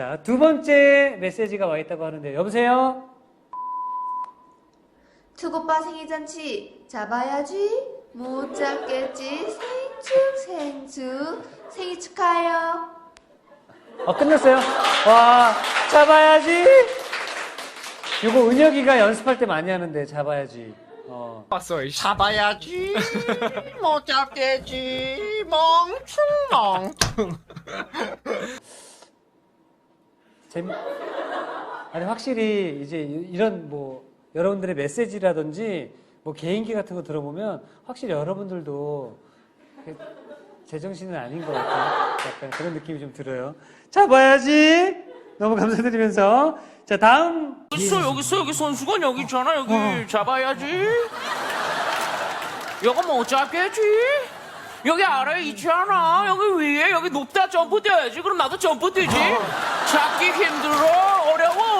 자, 두 번째 메시지가 와 있다고 하는데, 여보세요? 투고빠 생일잔치 잡아야지 못 잡겠지 생축 생축 생일 축하해요 어, 끝났어요? 와, 잡아야지! 요거 은혁이가 연습할 때 많이 하는데, 잡아야지. 어. 봤어 이씨 잡아야지 못 잡겠지 멍충 멍충 재미, 아니, 확실히 이제 이- 이런 뭐, 여러분들의 메시지라든지 뭐 개인기 같은 거 들어보면 확실히 여러분들도 그 제정신은 아닌 것 같아요. 약간 그런 느낌이 좀 들어요. 잡아야지! 너무 감사드리면서. 자, 다음. 여기 있어 여기 있어 여기 손수건 여기 있잖아 여기 잡아야지 여기 못 잡겠지 여기 아래에 있잖아? 여기 위에? 여기 높다. 점프 뛰어야지. 그럼 나도 점프 뛰지. 잡기 힘들어. 어려워 어려워